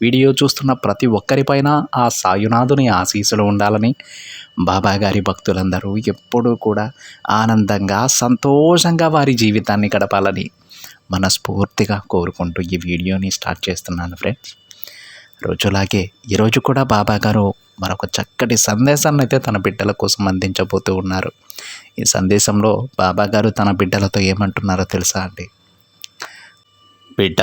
Video చూస్తున్న ప్రతి ఒక్కరిపైన ఆ సాయునాథుని ఆశీస్సులు ఉండాలని బాబాగారి భక్తులందరూ ఎప్పుడూ కూడా ఆనందంగా సంతోషంగా వారి జీవితాన్ని గడపాలని మనస్ఫూర్తిగా కోరుకుంటూ ఈ వీడియోని స్టార్ట్ చేస్తున్నాను ఫ్రెండ్స్. రోజులాగే ఈరోజు కూడా బాబాగారు మరొక చక్కటి సందేశాన్ని అయితే తన బిడ్డల కోసం అందించబోతూ ఉన్నారు. ఈ సందేశంలో బాబాగారు తన బిడ్డలతో ఏమంటున్నారో తెలుసా అండి? బిడ్డ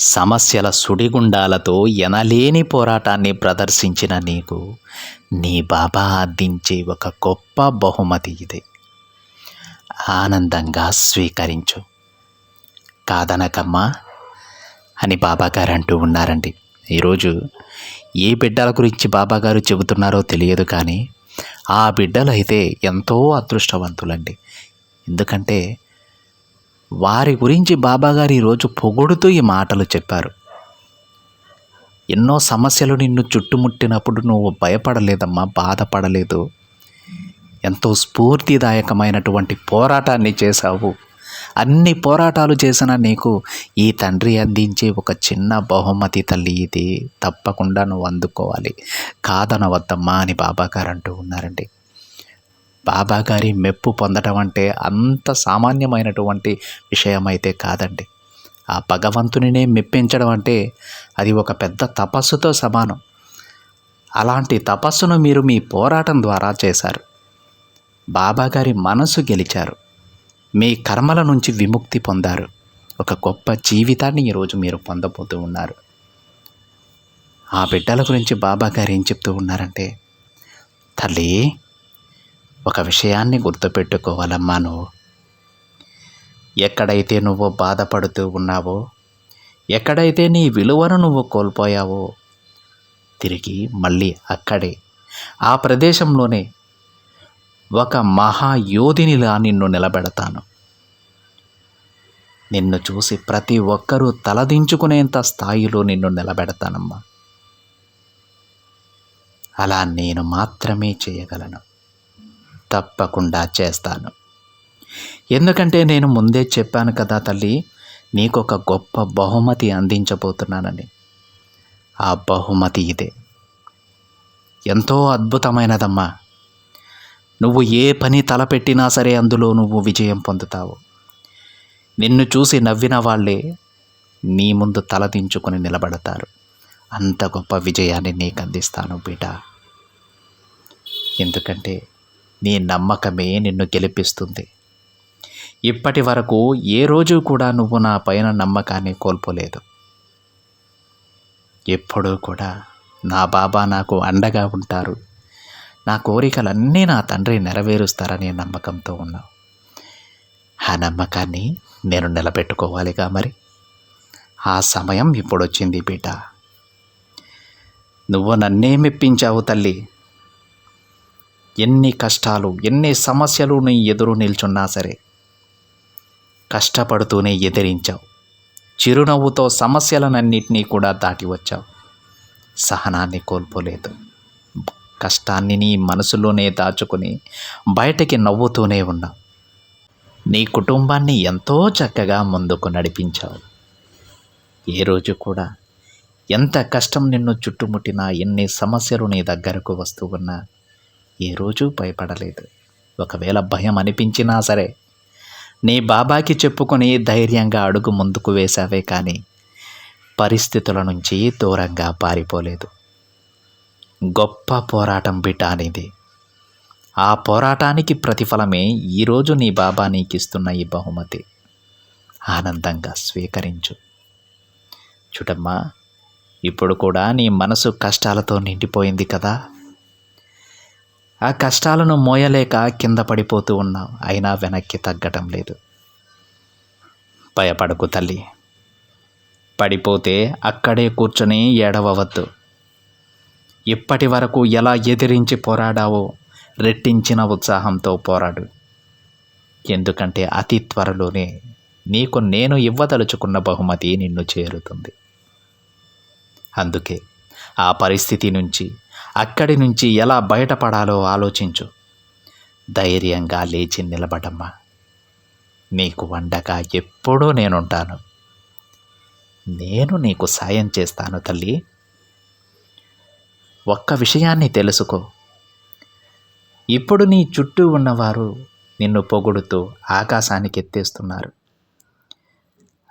సమస్యల సుడిగుండాలతో ఎనలేని పోరాటాన్ని ప్రదర్శించిన నీకు నీ బాబా అందించే ఒక గొప్ప బహుమతి ఇది. ఆనందంగా స్వీకరించు. కాదనకమ్మా అని బాబాగారు అంటూ ఉన్నారండి. ఈరోజు ఏ బిడ్డల గురించి బాబాగారు చెబుతున్నారో తెలియదు కానీ ఆ బిడ్డలు అయితే ఎంతో అదృష్టవంతులండి. ఎందుకంటే వారి గురించి బాబాగారు ఈరోజు పొగుడుతూ ఈ మాటలు చెప్పారు. ఎన్నో సమస్యలు నిన్ను చుట్టుముట్టినప్పుడు నువ్వు భయపడలేదమ్మా బాధపడలేదు. ఎంతో స్ఫూర్తిదాయకమైనటువంటి పోరాటాన్ని చేశావు. అన్ని పోరాటాలు చేసిన నీకు ఈ తండ్రి అందించే ఒక చిన్న బహుమతి తల్లి ఇది. తప్పకుండా నువ్వు అందుకోవాలి. కాదనవద్దమ్మా అని బాబాగారు అంటూ ఉన్నారండి. బాబాగారి మెప్పు పొందడం అంటే అంత సామాన్యమైనటువంటి విషయం అయితే కాదండి. ఆ భగవంతునినే మెప్పించడం అంటే అది ఒక పెద్ద తపస్సుతో సమానం. అలాంటి తపస్సును మీరు మీ పోరాటం ద్వారా చేశారు. బాబాగారి మనసు గెలిచారు. మీ కర్మల నుంచి విముక్తి పొందారు. ఒక గొప్ప జీవితాన్ని ఈరోజు మీరు పొందబోతూ ఉన్నారు. ఆ బిడ్డల గురించి బాబా గారు ఏం చెప్తూ ఉన్నారంటే తల్లి ఒక విషయాన్ని గుర్తుపెట్టుకోవాలమ్మా నువ్వు. ఎక్కడైతే నువ్వు బాధపడుతూ ఉన్నావో ఎక్కడైతే నీ విలువను నువ్వు కోల్పోయావో తిరిగి మళ్ళీ అక్కడే ఆ ప్రదేశంలోనే ఒక మహాయోధినిలా నిన్ను నిలబెడతాను. నిన్ను చూసి ప్రతి ఒక్కరూ తలదించుకునేంత స్థాయిలో నిన్ను నిలబెడతానమ్మా. అలా నేను మాత్రమే చేయగలను. తప్పకుండా చేస్తాను. ఎందుకంటే నేను ముందే చెప్పాను కదా తల్లి నీకు ఒక గొప్ప బహుమతి అందించబోతున్నానని. ఆ బహుమతి ఇదే. ఎంతో అద్భుతమైనదమ్మా. నువ్వు ఏ పని తలపెట్టినా సరే అందులో నువ్వు విజయం పొందుతావు. నిన్ను చూసి నవ్విన వాళ్ళే నీ ముందు తలదించుకొని నిలబడతారు. అంత గొప్ప విజయాన్ని నీకు అందిస్తాను బిడ్డ ఎందుకంటే నీ నమ్మకమే నిన్ను గెలిపిస్తుంది. ఇప్పటి వరకు ఏ రోజు కూడా నువ్వు నా పైన నమ్మకాన్ని కోల్పోలేదు. ఎప్పుడూ కూడా నా బాబా నాకు అండగా ఉంటారు. నా కోరికలన్నీ నా తండ్రి నెరవేరుస్తారనే నమ్మకంతో ఉన్నావు. ఆ నమ్మకాన్ని నేను నిలబెట్టుకోవాలిగా మరి? ఆ సమయం ఇప్పుడొచ్చింది బిడ్డ. నువ్వు నన్నే మెప్పించావు తల్లి. ఎన్ని కష్టాలు ఎన్ని సమస్యలు నీ ఎదురు నిల్చున్నా సరే కష్టపడుతూనే ఎదిరించావు. చిరునవ్వుతో సమస్యలనన్నింటినీ కూడా దాటి వచ్చావు. సహనాన్ని కోల్పోలేదు. కష్టాన్ని నీ మనసులోనే దాచుకుని బయటకి నవ్వుతూనే ఉన్నావు. నీ కుటుంబాన్ని ఎంతో చక్కగా ముందుకు నడిపించావు. ఏ రోజు కూడా ఎంత కష్టం నిన్ను చుట్టుముట్టినా ఎన్ని సమస్యలు నీ దగ్గరకు వస్తూ ఉన్నా ఏ రోజు భయపడలేదు. ఒకవేళ భయం అనిపించినా సరే నీ బాబాకి చెప్పుకొని ధైర్యంగా అడుగు ముందుకు వేశావే కానీ పరిస్థితుల నుంచి దూరంగా పారిపోలేదు. గొప్ప పోరాటం బిడ్డ అనేది ఆ పోరాటానికి ప్రతిఫలమే ఈరోజు నీ బాబా నీకు ఇస్తున్న ఈ బహుమతి. ఆనందంగా స్వీకరించు. చూడమ్మా ఇప్పుడు కూడా నీ మనసు కష్టాలతో నిండిపోయింది కదా. ఆ కష్టాలను మోయలేక కింద పడిపోతూ ఉన్నావు అయినా వెనక్కి తగ్గటం లేదు. భయపడకు తల్లి. పడిపోతే అక్కడే కూర్చొని ఏడవవద్దు. ఇప్పటి వరకు ఎలా ఎదిరించి పోరాడావో రెట్టించిన ఉత్సాహంతో పోరాడు. ఎందుకంటే అతి త్వరలోనే నీకు నేను ఇవ్వదలుచుకున్న బహుమతి నిన్ను చేరుతుంది. అందుకే ఆ పరిస్థితి నుంచి అక్కడి నుంచి ఎలా బయటపడాలో ఆలోచించు. ధైర్యంగా లేచి నిలబడమ్మా. నీకు వండగా ఎప్పుడూ నేనుంటాను. నేను నీకు సాయం చేస్తాను తల్లి. ఒక్క విషయాన్ని తెలుసుకో. ఇప్పుడు నీ చుట్టూ ఉన్నవారు నిన్ను పొగుడుతూ ఆకాశానికి ఎత్తేస్తున్నారు.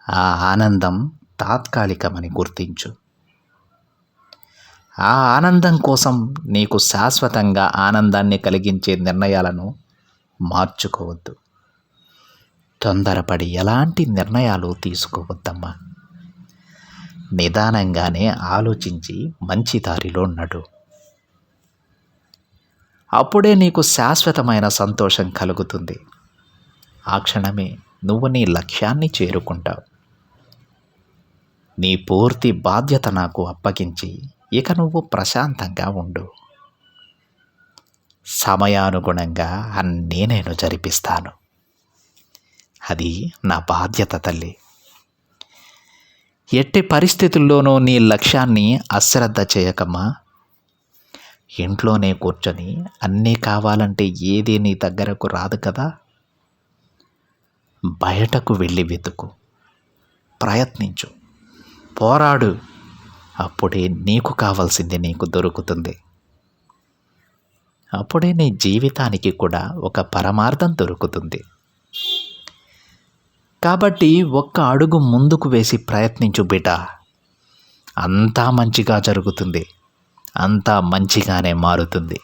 ఆ ఆనందం తాత్కాలికమని గుర్తించు. ఆ ఆనందం కోసం నీకు శాశ్వతంగా ఆనందాన్ని కలిగించే నిర్ణయాలను మార్చుకోవద్దు. తొందరపడి ఎలాంటి నిర్ణయాలు తీసుకోవద్దమ్మా. నిదానంగానే ఆలోచించి మంచి దారిలో నడు. అప్పుడే నీకు శాశ్వతమైన సంతోషం కలుగుతుంది. ఆ క్షణమే నువ్వు నీ లక్ష్యాన్ని చేరుకుంటావు. నీ పూర్తి బాధ్యత నాకు అప్పగించి ఇక నువ్వు ప్రశాంతంగా ఉండు. సమయానుగుణంగా అన్నీ నేను జరిపిస్తాను. అది నా బాధ్యత తల్లి. ఎట్టి పరిస్థితుల్లోనూ నీ లక్ష్యాన్ని అశ్రద్ధ చేయకమ్మా. ఇంట్లోనే కూర్చొని అన్నీ కావాలంటే ఏది నీ దగ్గరకు రాదు కదా. బయటకు వెళ్ళి వెతుకు. ప్రయత్నించు. పోరాడు. అప్పుడే నీకు కావాల్సింది నీకు దొరుకుతుంది. అప్పుడే నీ జీవితానికి కూడా ఒక పరమార్థం దొరుకుతుంది. కాబట్టి ఒక్క అడుగు ముందుకు వేసి ప్రయత్నించు బిడ్డ. అంతా మంచిగా జరుగుతుంది. అంతా మంచిగానే మారుతుంది.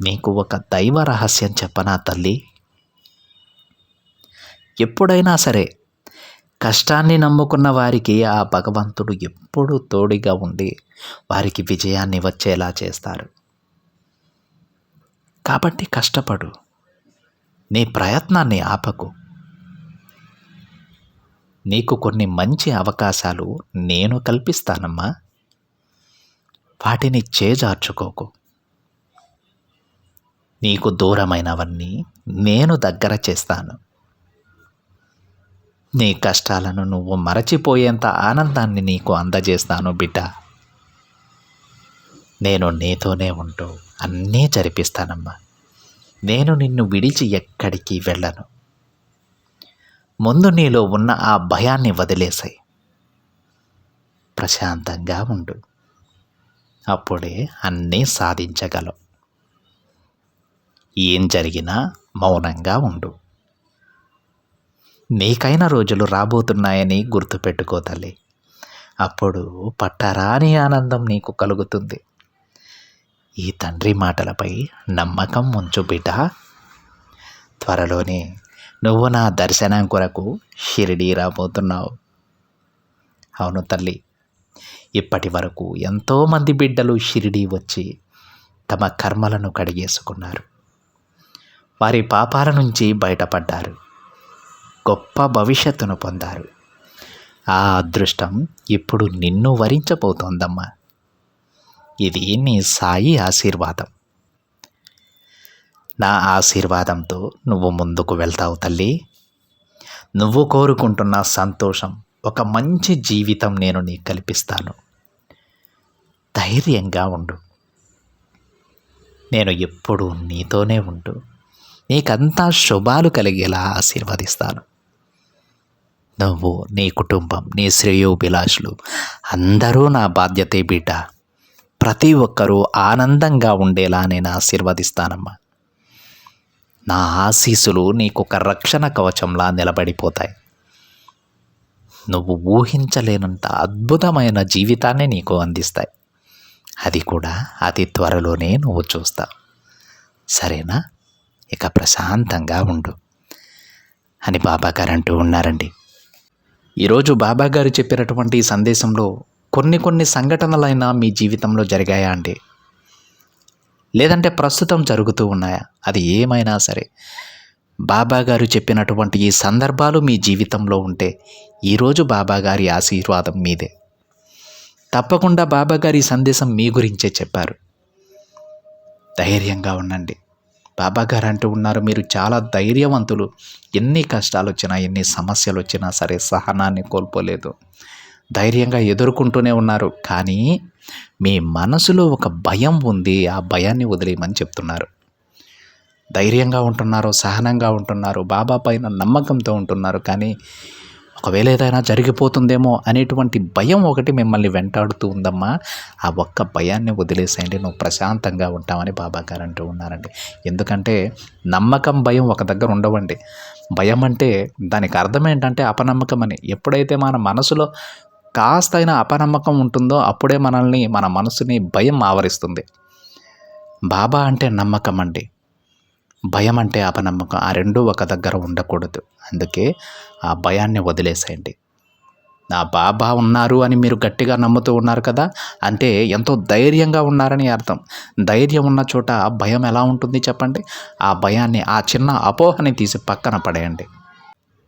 నీకు ఒక దైవ రహస్యం చెప్పనా తల్లి? ఎప్పుడైనా సరే కష్టాన్ని నమ్ముకున్న వారికి ఆ భగవంతుడు ఎప్పుడూ తోడుగా ఉండి వారికి విజయాన్ని వచ్చేలా చేస్తారు. కాబట్టి కష్టపడు. నీ ప్రయత్నాన్ని ఆపకు. నీకు కొన్ని మంచి అవకాశాలు నేను కల్పిస్తానమ్మా. వాటిని చేజార్చుకోకు. నీకు దూరమైనవన్నీ నేను దగ్గర చేస్తాను. నీ కష్టాలను నువ్వు మరచిపోయేంత ఆనందాన్ని నీకు అందజేస్తాను బిడ్డ. నేను నీతోనే ఉంటూ అన్నీ జరిపిస్తానమ్మా. నేను నిన్ను విడిచి ఎక్కడికి వెళ్ళను. ముందు నీలో ఉన్న ఆ భయాన్ని వదిలేసాయి. ప్రశాంతంగా ఉండు. అప్పుడే అన్నీ సాధించగలవు. ఏం జరిగినా మౌనంగా ఉండు. నీకైన రోజులు రాబోతున్నాయని గుర్తుపెట్టుకో తల్లి. అప్పుడు పట్టరాని ఆనందం నీకు కలుగుతుంది. ఈ తండ్రి మాటలపై నమ్మకం ఉంచు బిడ్డ. త్వరలోనే నువ్వు నా దర్శనం కొరకు షిరిడీ రాబోతున్నావు. అవును తల్లి. ఇప్పటి వరకు ఎంతోమంది బిడ్డలు షిరిడీ వచ్చి తమ కర్మలను కడిగేసుకున్నారు. వారి పాపాల నుంచి బయటపడ్డారు. గొప్ప భవిష్యత్తును పొందారు. ఆ అదృష్టం ఇప్పుడు నిన్ను వరించబోతోందమ్మా. ఇది నీ సాయి ఆశీర్వాదం. నా ఆశీర్వాదంతో నువ్వు ముందుకు వెళ్తావు తల్లి. నువ్వు కోరుకుంటున్న సంతోషం ఒక మంచి జీవితం నేను నీకు కల్పిస్తాను. ధైర్యంగా ఉండు. నేను ఎప్పుడూ నీతోనే ఉంటూ నీకంతా శుభాలు కలిగేలా ఆశీర్వదిస్తాను. నువ్వు నీ కుటుంబం నీ శ్రేయోభిలాషులు. అందరూ నా బాధ్యతే బిడ్డ. ప్రతి ఒక్కరూ ఆనందంగా ఉండేలా నేను ఆశీర్వదిస్తానమ్మా. నా ఆశీస్సులు నీకు ఒక రక్షణ కవచంలా నిలబడిపోతాయి. నువ్వు ఊహించలేనంత అద్భుతమైన జీవితాన్ని నీకు అందిస్తాయి. అది కూడా అతి త్వరలోనే నువ్వు చూస్తావు సరేనా? ఇక ప్రశాంతంగా ఉండు. అని బాబాగారు అంటూ ఉన్నారండి. ఈరోజు బాబాగారు చెప్పినటువంటి ఈ సందేశంలో కొన్ని కొన్ని సంఘటనలైనా మీ జీవితంలో జరిగాయా అండి? లేదంటే ప్రస్తుతం జరుగుతూ ఉన్నాయా? అది ఏమైనా సరే. బాబా గారు చెప్పినటువంటి ఈ సందర్భాలు మీ జీవితంలో ఉంటే ఈరోజు బాబా గారి ఆశీర్వాదం మీదే. తప్పకుండా బాబా గారి సందేశం మీ గురించే చెప్పారు. ధైర్యంగా ఉండండి. బాబా గారు అంటూ ఉన్నారు మీరు చాలా ధైర్యవంతులు. ఎన్ని కష్టాలు వచ్చినా ఎన్ని సమస్యలు వచ్చినా సరే సహనాన్ని కోల్పోలేదు. ధైర్యంగా ఎదుర్కొంటూనే ఉన్నారు. కానీ మీ మనసులో ఒక భయం ఉంది. ఆ భయాన్ని వదిలేయమని చెప్తున్నారు. ధైర్యంగా ఉంటున్నారు సహనంగా ఉంటున్నారు. బాబా పైన నమ్మకంతో ఉంటున్నారు. కానీ ఒకవేళ ఏదైనా జరిగిపోతుందేమో అనేటువంటి భయం ఒకటి మిమ్మల్ని వెంటాడుతూ ఉందమ్మా. ఆ ఒక్క భయాన్ని వదిలేసేయండి. నువ్వు ప్రశాంతంగా ఉంటామని బాబా గారు అంటూ ఉన్నారండి. ఎందుకంటే నమ్మకం భయం ఒక దగ్గర ఉండవండి. భయం అంటే దానికి అర్థం ఏంటంటే అపనమ్మకం అని. ఎప్పుడైతే మన మనసులో కాస్తైనా అపనమ్మకం ఉంటుందో అప్పుడే మనల్ని మన మనసుని భయం ఆవరిస్తుంది. బాబా అంటే నమ్మకం అండి. భయం అంటే అపనమ్మకం. ఆ రెండు ఒక దగ్గర ఉండకూడదు. అందుకే ఆ భయాన్ని వదిలేసేయండి. నా బాబా ఉన్నారు అని మీరు గట్టిగా నమ్ముతూ ఉన్నారు కదా? అంటే ఎంతో ధైర్యంగా ఉన్నారని అర్థం. ధైర్యం ఉన్న చోట భయం ఎలా ఉంటుంది చెప్పండి? ఆ భయాన్ని ఆ చిన్న అపోహని తీసి పక్కన పడేయండి.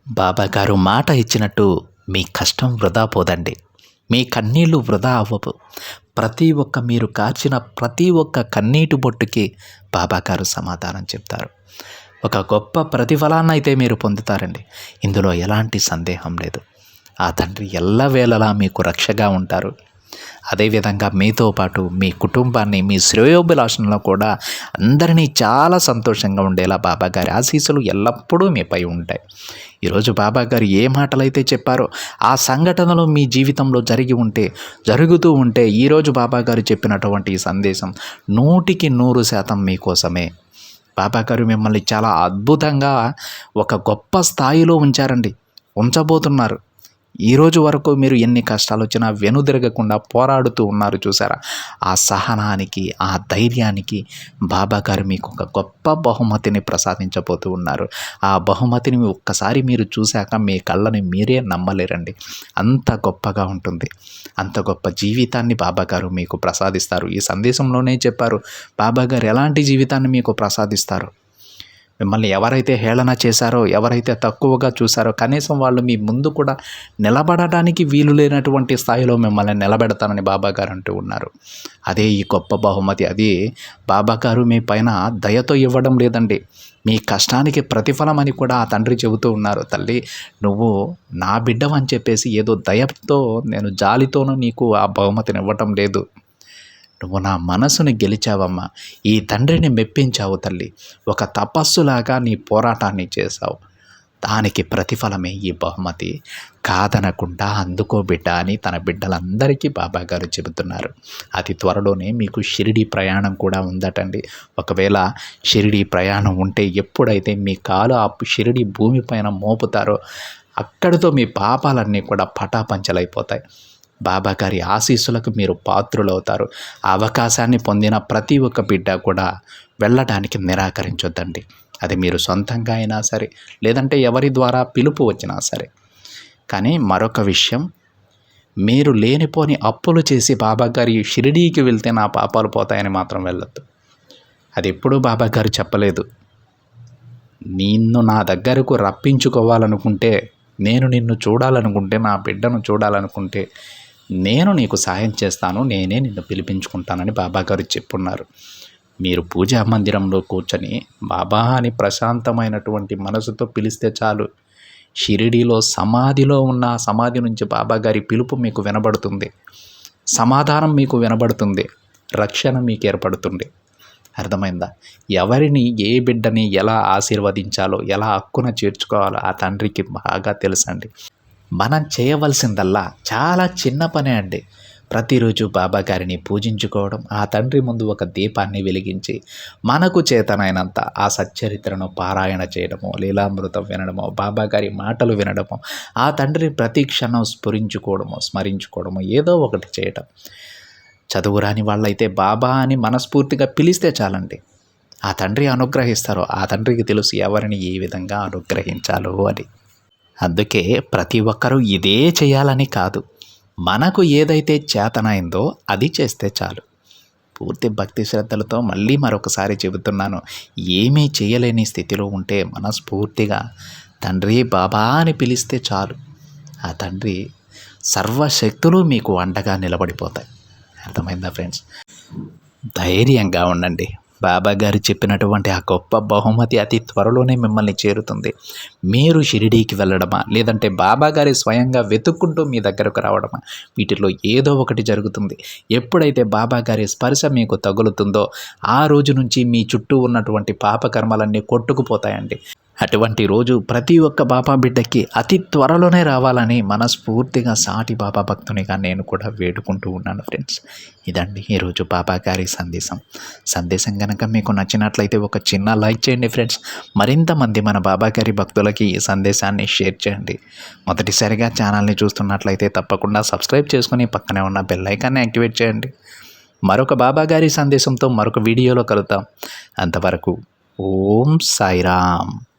బాబా గారు మాట ఇచ్చినట్టు మీ కష్టం వృధా పోదండి. మీ కన్నీళ్ళు వృధా అవ్వవు. ప్రతి ఒక్క మీరు కార్చిన ప్రతి ఒక్క కన్నీటి బొట్టుకి బాబా గారు సమాధానం చెప్తారు. ఒక గొప్ప ప్రతిఫలాన్ని అయితే మీరు పొందుతారండి. ఇందులో ఎలాంటి సందేహం లేదు. ఆ తండ్రి ఎల్లవేళలా మీకు రక్షగా ఉంటారు. అదేవిధంగా మీతో పాటు మీ కుటుంబాన్ని మీ శ్రేయోభిలాషంలో కూడా అందరినీ చాలా సంతోషంగా ఉండేలా బాబాగారి ఆశీస్సులు ఎల్లప్పుడూ మీపై ఉంటాయి. ఈరోజు బాబా గారు ఏ మాటలైతే చెప్పారో ఆ సంఘటనలు మీ జీవితంలో జరిగి ఉంటే జరుగుతూ ఉంటే ఈరోజు బాబా గారు చెప్పినటువంటి ఈ సందేశం నూటికి నూరు శాతం మీకోసమే బాబా గారు మిమ్మల్ని చాలా అద్భుతంగా ఒక గొప్ప స్థాయిలో ఉంచారండి. ఉంచబోతున్నారు. ఈ రోజు వరకు మీరు ఎన్ని కష్టాలు వచ్చినా వెనుదిరగకుండా పోరాడుతూ ఉన్నారు చూసారా? ఆ సహనానికి ఆ ధైర్యానికి బాబా గారు మీకు ఒక గొప్ప బహుమతిని ప్రసాదించబోతూ ఉన్నారు. ఆ బహుమతిని ఒక్కసారి మీరు చూశాక మీ కళ్ళని మీరే నమ్మలేరండి. అంత గొప్పగా ఉంటుంది. అంత గొప్ప జీవితాన్ని బాబా గారు మీకు ప్రసాదిస్తారు. ఈ సందేశంలోనే చెప్పారు బాబా గారు ఎలాంటి జీవితాన్ని మీకు ప్రసాదిస్తారు? మిమ్మల్ని ఎవరైతే హేళన చేశారో ఎవరైతే తక్కువగా చూశారో కనీసం వాళ్ళు మీ ముందు కూడా నిలబడటానికి వీలు లేనటువంటి స్థాయిలో మిమ్మల్ని నిలబెడతానని బాబా గారు అంటూ ఉన్నారు. అదే ఈ గొప్ప బహుమతి. అది బాబా గారు మీ పైన దయతో ఇవ్వడం లేదండి. మీ కష్టానికి ప్రతిఫలం అని కూడా ఆ తండ్రి చెబుతూ ఉన్నారు. తల్లి నువ్వు నా బిడ్డవని చెప్పేసి ఏదో దయతో నేను జాలితోనూ నీకు ఆ బహుమతిని ఇవ్వటం లేదు. నువ్వు నా మనసుని గెలిచావమ్మా. ఈ తండ్రిని మెప్పించావు తల్లి. ఒక తపస్సులాగా నీ పోరాటాన్ని చేశావు. దానికి ప్రతిఫలమే ఈ బహుమతి. కాదనకుండా అందుకో బిడ్డ అని తన బిడ్డలందరికీ బాబా గారు చెబుతున్నారు. అతి త్వరలోనే మీకు షిరిడి ప్రయాణం కూడా ఉందటండి. ఒకవేళ షిరిడి ప్రయాణం ఉంటే ఎప్పుడైతే మీ కాలు ఆ షిరిడి భూమిపైన మోపుతారో అక్కడితో మీ పాపాలన్నీ కూడా పటాపంచలైపోతాయి. బాబా గారి ఆశీస్సులకు మీరు పాత్రులవుతారు. ఆ అవకాశాన్ని పొందిన ప్రతి ఒక్క బిడ్డ కూడా వెళ్ళడానికి నిరాకరించొద్దండి. అది మీరు సొంతంగా అయినా సరే లేదంటే ఎవరి ద్వారా పిలుపు వచ్చినా సరే. కానీ మరొక విషయం మీరు లేనిపోని అప్పులు చేసి బాబా గారి షిరిడీకి వెళ్తే నా పాపాలు పోతాయని మాత్రం వెళ్ళొద్దు. అది ఎప్పుడూ బాబా గారు చెప్పలేదు. నిన్ను నా దగ్గరకు రప్పించుకోవాలనుకుంటే నేను నిన్ను చూడాలనుకుంటే నా బిడ్డను చూడాలనుకుంటే నేను నీకు సహాయం చేస్తాను నేనే నిన్ను పిలిపించుకుంటానని బాబా గారు చెప్పున్నారు. మీరు పూజా మందిరంలో కూర్చొని బాబా అని ప్రశాంతమైనటువంటి మనసుతో పిలిస్తే చాలు. షిరిడీలో సమాధిలో ఉన్న సమాధి నుంచి బాబా గారి పిలుపు మీకు వినబడుతుంది. సమాధానం మీకు వినబడుతుంది. రక్షణ మీకు ఏర్పడుతుంది. అర్థమైందా? ఎవరిని ఏ బిడ్డని ఎలా ఆశీర్వదించాలో ఎలా హక్కున చేర్చుకోవాలో ఆ తండ్రికి బాగా తెలుసండి. మనం చేయవలసిందల్లా చాలా చిన్న పనే అండి. ప్రతిరోజు బాబా గారిని పూజించుకోవడం ఆ తండ్రి ముందు ఒక దీపాన్ని వెలిగించి మనకు చేతనైనంత ఆ సచ్చరిత్రను పారాయణ చేయడము లీలామృతం వినడము బాబా గారి మాటలు వినడము ఆ తండ్రిని ప్రతి క్షణం స్ఫురించుకోవడము స్మరించుకోవడము ఏదో ఒకటి చేయడం చదువురాని వాళ్ళైతే బాబా అని మనస్ఫూర్తిగా పిలిస్తే చాలండి. ఆ తండ్రి అనుగ్రహిస్తారు ఆ తండ్రికి తెలుసు ఎవరిని ఏ విధంగా అనుగ్రహించాలో అని. అందుకే ప్రతి ఒక్కరూ ఇదే చేయాలని కాదు. మనకు ఏదైతే చేతనైందో అది చేస్తే చాలు. పూర్తి భక్తి శ్రద్ధలతో మళ్ళీ మరొకసారి చెబుతున్నాను. ఏమీ చేయలేని స్థితిలో ఉంటే మనస్ఫూర్తిగా తండ్రి బాబా అని పిలిస్తే చాలు. ఆ తండ్రి సర్వశక్తులు మీకు అండగా నిలబడిపోతాయి. అర్థమైందా ఫ్రెండ్స్? ధైర్యంగా ఉండండి. బాబా గారు చెప్పినటువంటి ఆ గొప్ప బహుమతి అతి త్వరలోనే మిమ్మల్ని చేరుతుంది. మీరు షిరిడీకి వెళ్ళడమా? లేదంటే బాబా గారి స్వయంగా వెతుక్కుంటూ మీ దగ్గరకు రావడమా? వీటిలో ఏదో ఒకటి జరుగుతుంది. ఎప్పుడైతే బాబా గారి స్పర్శ మీకు తగులుతుందో ఆ రోజు నుంచి మీ చుట్టూ ఉన్నటువంటి పాపకర్మలన్నీ కొట్టుకుపోతాయండి. అటువంటి రోజు ప్రతి ఒక్క బాబా బిడ్డకి అతి త్వరలోనే రావాలని మనస్ఫూర్తిగా సాటి బాబా భక్తునిగా నేను కూడా వేడుకుంటూ ఉన్నాను ఫ్రెండ్స్ ఇదండి ఈరోజు బాబా గారి సందేశం. సందేశం కనుక మీకు నచ్చినట్లయితే ఒక చిన్న లైక్ చేయండి ఫ్రెండ్స్ మరింత మంది మన బాబా గారి భక్తులకి ఈ సందేశాన్ని షేర్ చేయండి. మొదటిసారిగా ఛానల్ని చూస్తున్నట్లయితే తప్పకుండా సబ్స్క్రైబ్ చేసుకుని పక్కనే ఉన్న బెల్ ఐకాన్ని యాక్టివేట్ చేయండి. మరొక బాబా గారి సందేశంతో మరొక వీడియోలో కలుద్దాం. అంతవరకు ఓం సాయిరామ్.